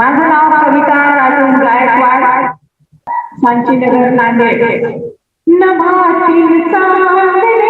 माझं नाव कविता राजन गायकवाड. सांचीनगर नांदेड. नभातील चांदणे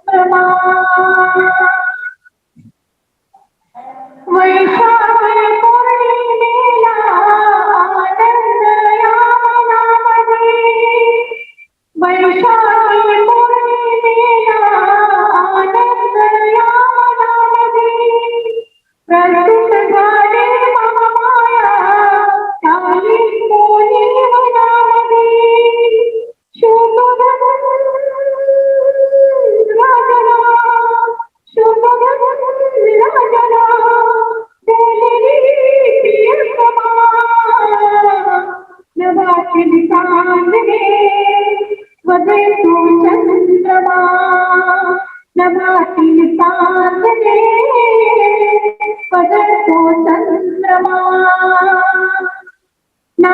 প্রণাম ಬೇಕು ಚಂದ್ರಮಾ ನಮಾತಿಲಿ ಪಾದನೆ ಪದಕ್ಕೋ ಚಂದ್ರಮಾ ನಾ